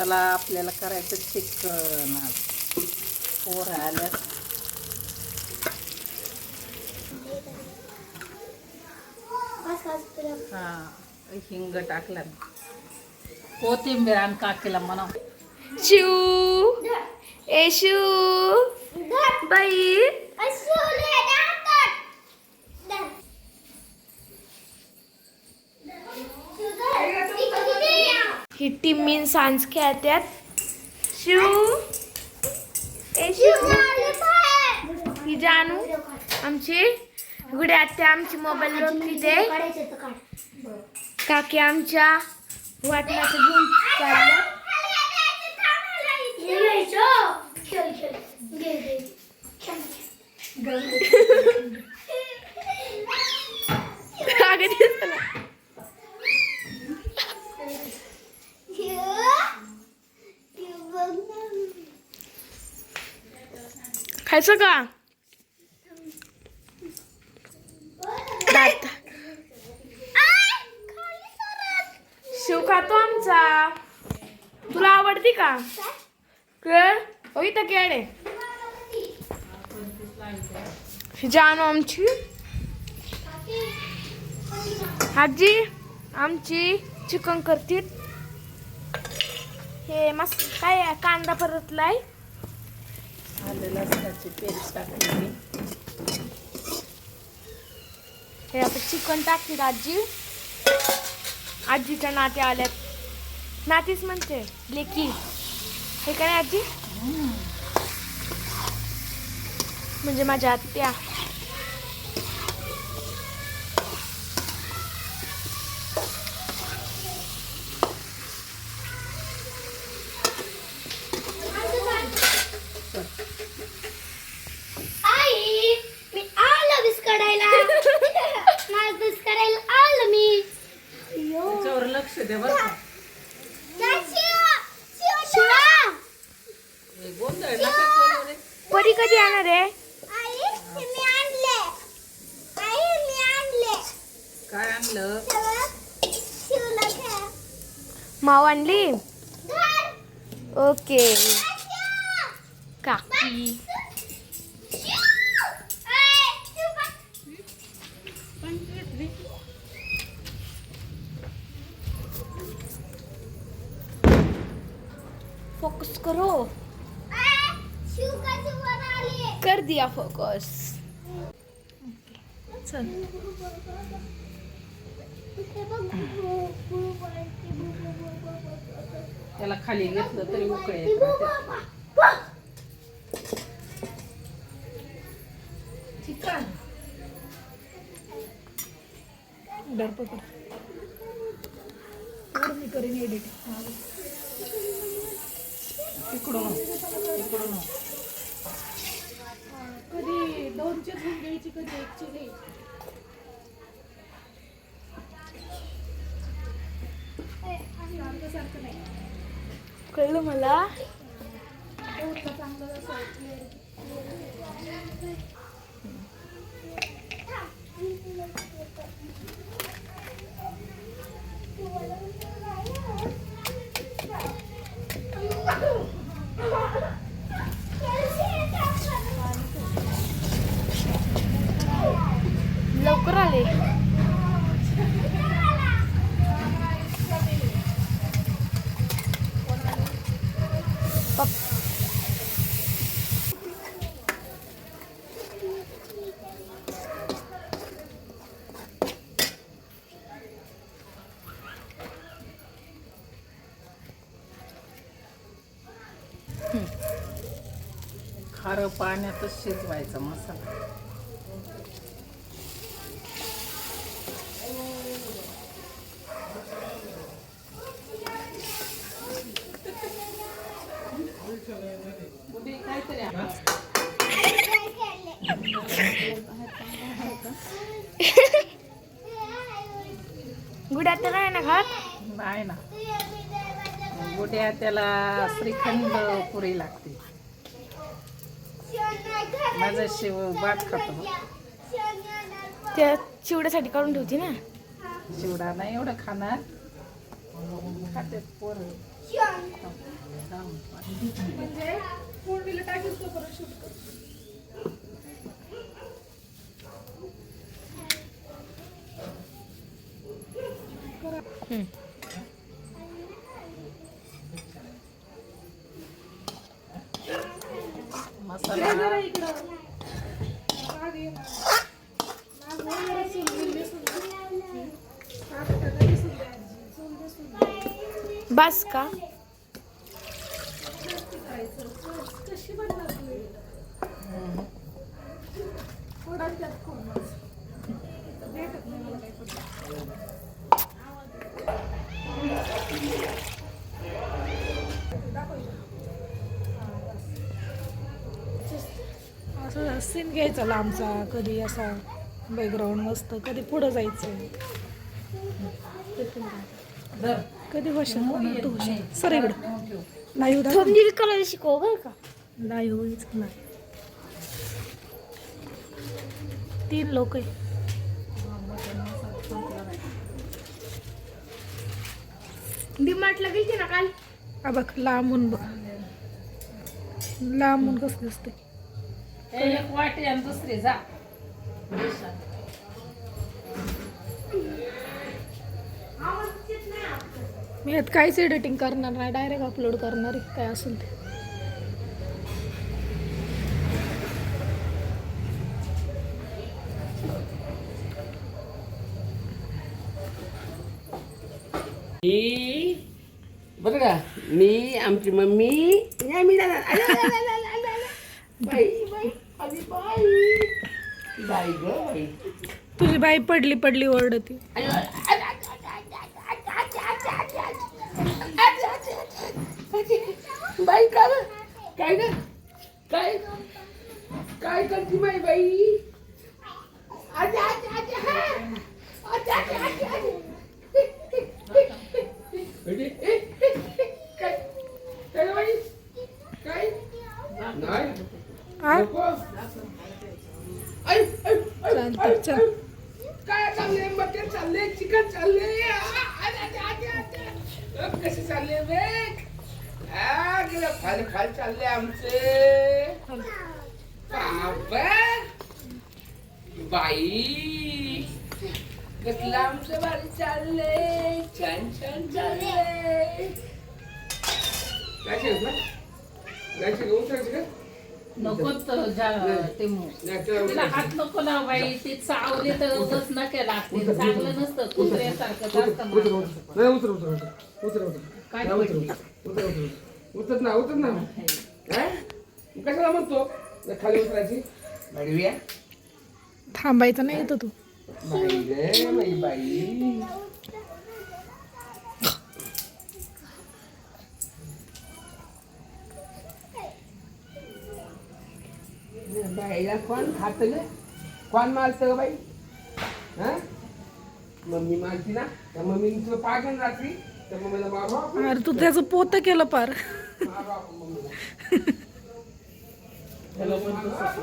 चला आपल्याला करायचं चिकन. पोर आल्या. हा हिंग टाकला. कोथिंबीर आणि काकीला म्हणा. शिव. ए शिव. बाई. ही टीम मीन सांज खेळत्यात शिव. ए शिव. ही जानू. आमची. गुड्या आत्या आमची मोबाईल बघते काकी आमच्या वाटणाचं घेऊन चालल्या अगं दिसलं. खायचं का? शिव खातो आमचा. तुला आवडती का? केळ हो इथं केळ आहे. जानू आमची. आजी आमची चिकन करतील. हे मस्त काय आहे? कांदा परतलाय. आले लसणाची पेस्ट टाकली हे आता चिकन टाकतील आजी. आजीच्या नात्या आल्यात. नातीच म्हणते लेकी. हे काय आजी? म्हणजे माझ्या आत्या आई मी आलं विस काढायला माझं विस काढायला आलं मी त्याच्यावर लक्ष दे बरं का शिवा हे गोंधळ नका करू रे परी कधी येणार आहे आई मी आणले आई मी आणले काय आणलं शिवला घ्या माव आणली ओके काकी दिया फोकस चल. त्याला खाली घेतलं तरी उकळे. चिकन. डर पकड. मी करीन एडिट इकडून. इकडून कधी दोनचे घेऊन घ्यायची कधी एकची घ्यायची सारखं सारखं नाही. कळलं मला? लवकर आले पप- खारं पाण्यातच शिजवायचा मसाला. गुड्या तर नाही ना खात? नाही ना. गुड्या त्याला श्रीखंड पुरी लागते. माझा शिव भात खातो. त्या चिवड्यासाठी काढून ठेवते ना? चिवडा नाही एवढं खाणार. खाते पोरं. म्हणजे फोडणीला टाकीस परत शूट कर मसाला जरा इकडं माग ये ना. माग वर जरा सून बिन दिसून दे. माग टाका दिसून दे आजी. सून दिसून दे. बस का नक्की करायचं. क- कशी बनणार तू हे? थोडा त्यात खोल बस. भेटत नाही मला काही पण. दाखव इकडं. असं सीन घ्यायचा लांबचा कधी असा बॅकग्राऊंड मस्त कधी पुढं जायचं. कधी होशील सर इकडं. दाखव थंबनेल करायला शिकव बरं का. लाईव्ह व्हायचं नाही. तीन लोक आहे डीमार्टला गेलती ना काल? बघ लांबून बघ. लांबून कसं दिसते हे एक वाटी आणि दुसरी जा. मी यात काहीच एडिटिंग करणार नाही. डायरेक्ट अपलोड करणार आहे. काय असेल ते. मी बरं का मी आमची मम्मी मी तुझी बाई पडली पडली ओरडती. बाई का काय ग? काय? काय करते बाई बाई? काय? नाही. चाल तर चल काय चालले मटन चालले चिकन चालले कसे चालले बेग चल फाल फाल चालले आमचे बाई कसलं आमचं भारी चालले छान छान चालले जायचे ना जायचे घेऊन जायचे का नको तर जा- ते मु- नाही, तर तिला हात नको लाव बाई ती चावली तर उगाच लागते चांगलं नसतं कुत्र्यासारखं उतर. उतर नाही, उतर उतर उतर. उतर उतर. काय नाही, उतर पडली? उतर उतर उतर. उतर ना उतर ना हा? कशाला म्हणतो? खाली उतरायची. थांबायचं नाही येतो तू. बाई रे बाई. बाईला कोण खात ग कोण मारत ग बाई हा मम्मी मारती ना तुला पाठवून रात्री त्या मम्मीला. अरे तू त्याचं पोत केलं पार मारू आपण मम्मीला. त्याला पण तसंच.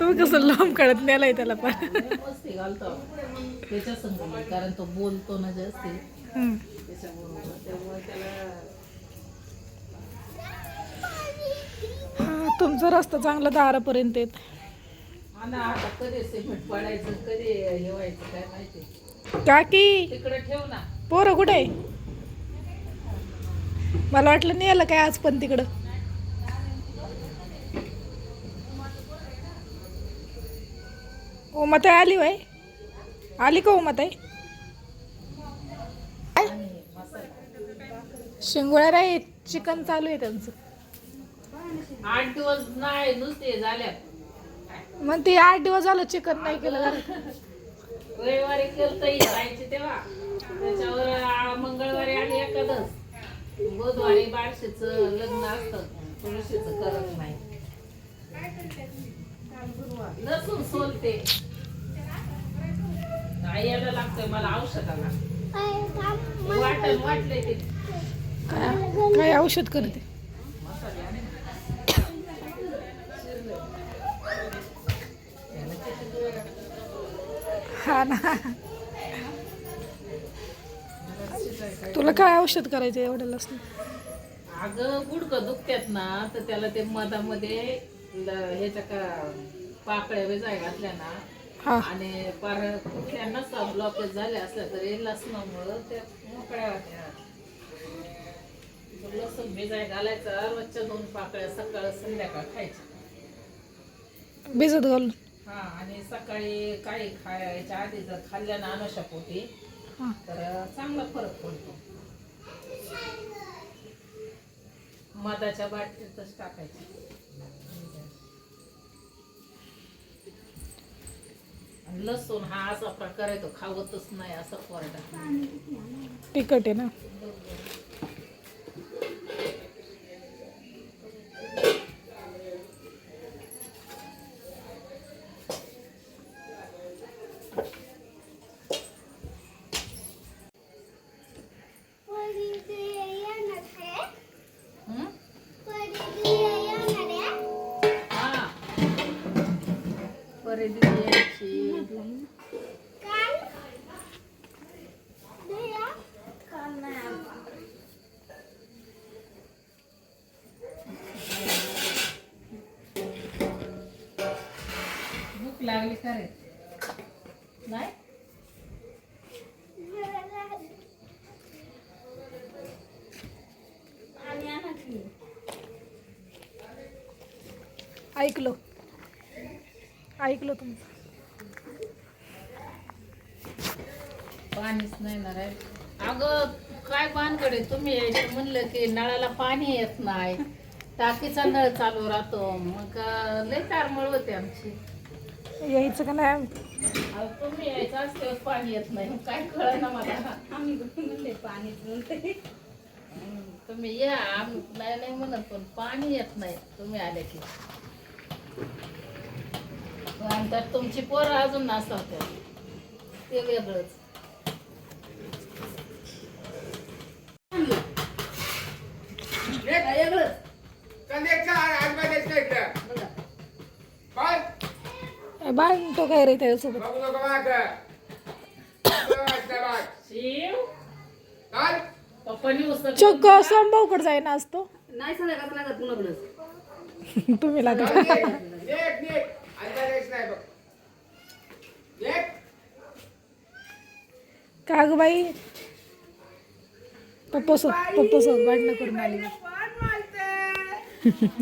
तो कसं लांब काढत नेलाय त्याला पार लय मस्ती घालतो त्याच्या संग कारण तो बोलतो ना जास्त त्याला हा तुमचा रस्ता चांगला दारापर्यंत येत हा ना आता कधी सिमेंट पडायचं कधी हे व्हायचं काय माहिती. काकी! तिकडे ठेव ना. पोरं कुठे आहे? मला वाटलं नाही आलं काय आज पण तिकडं. उमाताई आली वय आली का उमाताई? शिंगोळ्या राही चिकन चालू आहे त्यांचं. आठ दिवस नाही नुसते झाल्यात. मग ते आठ दिवस झालं चिकन नाही केलं घरात. रविवारी केलं तर जायचे तेव्हा. त्याच्यावर आ, मंगळवारी आणि एकादस. बुधवारी बारशेचं लग्न असतं. तुळशीचं करत नाही. लसूण सोलते. आई यायला लागतंय मला औषधाला वाटण वाटलंय ते. काय काय औषध करते? हा ना तुला काय औषध करायचं एवढं लसण? अगं गुडकं दुखत्यात ना तर त्याला ते मधामध्ये ह्याच्या का पाकळ्या वेजाय घातल्या ना. आणि पार कुठल्या नसा ब्लॉकेज झाल्या असल्या तरी लसणामुळं त्या मोकळ्या होत्या. लसूण भिजाय घालायचा रोजच्या दोन पाकळ्या सकाळ संध्याकाळ खायच्या. भिजत घालून. हा आणि सकाळी काही खायच्या आधी जर खाल्ल्या ना अनुषा पोटी हा. तर चांगला फरक पडतो. मधाच्या बाटलीतच टाकायची. आणि लसूण हा असा प्रकार आहे तो खावतच नाही असा कोरडा तिखट आहे ना? लागली का रे नाही ऐकलो. ऐकलो तुमचं. पाणीच नाही ना रे अगं काय पानकडे तुम्ही? यायचं म्हणलं की नळाला पाणी येत नाही. टाकीचा नळ चालू राहतो. मग लय तारमळ होते आमची. यायचं का नाही? तुम्ही यायचं असल्यावर पाणी येत नाही. काय कळ ना मला. आम्ही म्हणले पाणी तुम्ही या. आम्ही नाही नाही म्हणत पण पाणी येत नाही. तुम्ही आले की. त्यात तुमची पोरं अजून नसतात ते वेगळंच. बाळ तो काय रे त्याच्यासोबत? शिव? पप्पानी उसळ चक्क संभावकडे जाईना असतो नाही लागत तुम्ही लागत का ग बाई? पप्पासोबत पप्पासोबत भांडणं करून आली.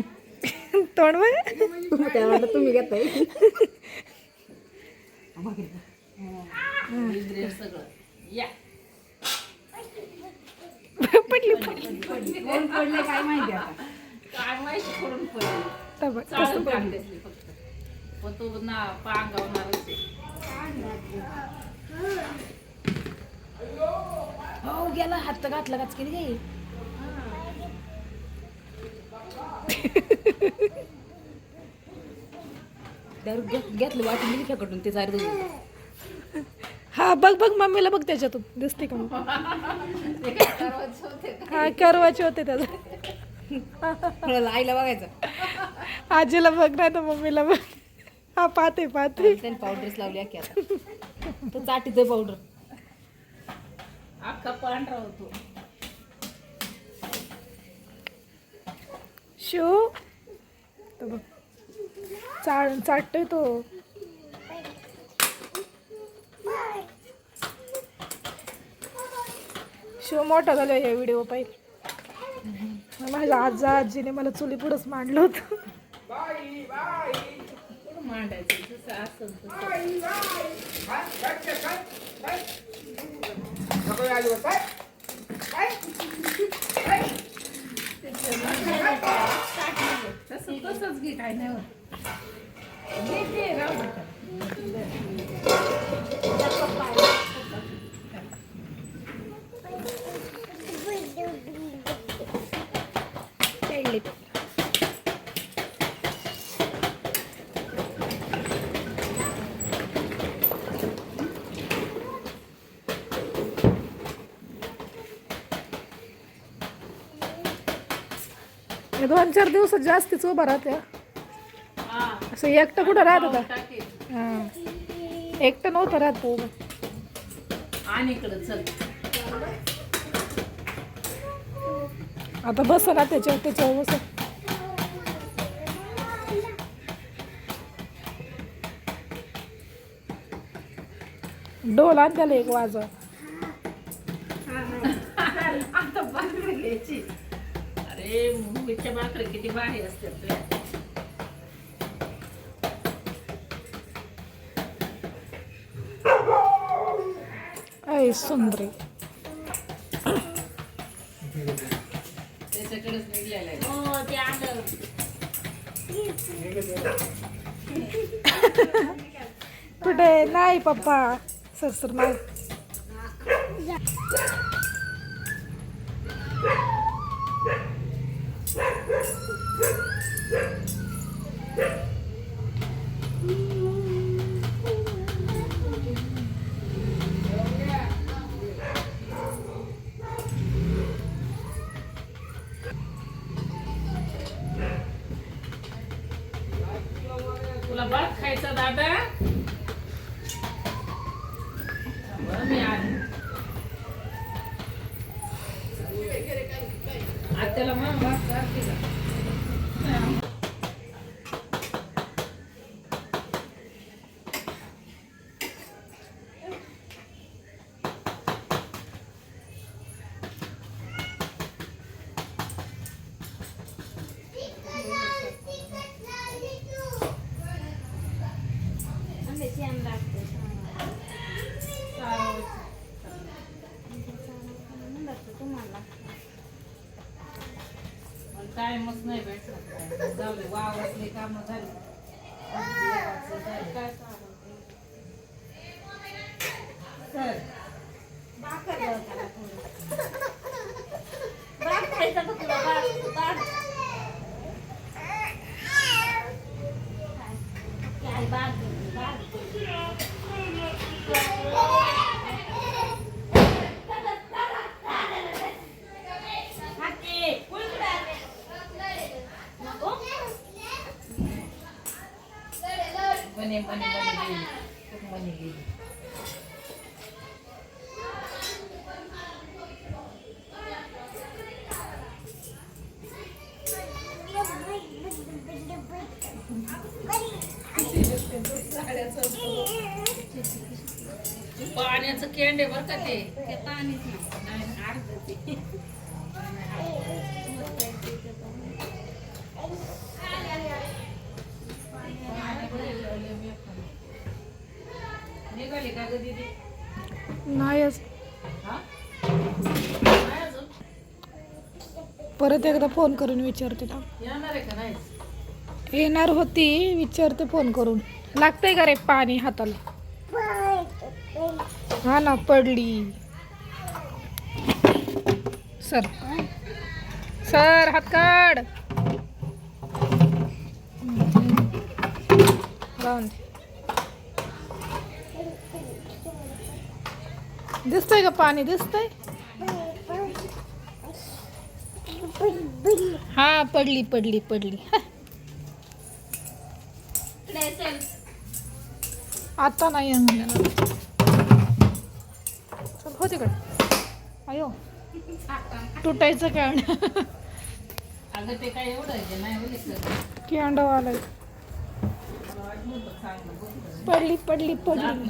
तोंड बघ तुम्ही घेताय. इंद्रिय सगळं या पडली पडली. कोण पडले काय माहिती आता? काय माहिती करून पडली आता बघ, कसं चालून पडली? टाकतेस फक्त. पण तू ना पांगावणारच आहे. हो गेला हात घातला काच केली काही? घेतलं वाटून खेकडून ते हा बघ बघ मम्मीला बघ त्याच्यातून. दिसते का मग? हा करवाचे होते त्याचा. आईला बघायचं. आजीला बघ नाही तर मम्मीला बघ. हा पाहते पाहते. त्याने पावडरच लावली की आता. तो चाटीतोय पावडर अख्खा पांढरा होतो. शिव तो बघ. चाळ चाटतोय तो. शिव मोठा झाला या व्हिडिओ पाहिजे माझ्या आजा आजीने मला चुली पुढंच मांडलं होतं. मांडायचं तसंच घे काय नाही होत चार दिवसात जास्तीच उभा राहते हा. हा, असं एकटं कुठं राहत होता. हा एकटं नव्हतं राहत तो उभं. आणि इकडं चल आता बस ना त्याच्यावर त्याच्यावर बस डोल आण त्याला एक वाजव आता अरे मुंबईच्या भाकरी किती भारी असतात तुझ्या ऐ सुंदरी. त्याच्याकडेच निघलेलं आहे. हो ते आलं. कुठे? नाही पप्पा. ससर नाही तुला भात खायचा दादा बरं, मी आले आत्याला मग भात घालते का मला टाइमच नाही भेटला जाऊ दे वावरातली कामं झालं. काय चल. मने मने मने गेली खूप मने गेली पाण्याचं केंड आहे बरं का ते ते पाणीच नाही नाही, अर्धं ते. निघाली का ग दीदी? नाहीच नाही अजून? परत एकदा फोन करून विचारते ना येणार आहे का नाही? येणार होती विचारते फोन करून. लागतंय का रे पाणी हाताला? हा ना पडली. सर. सर हात काढ. दिसतंय का पाणी? दिसतंय? हा पडली पडली पडली. आता नाही की अंडवाला मला वाटलं होतं चांगलं बघ पडली पडली पडली.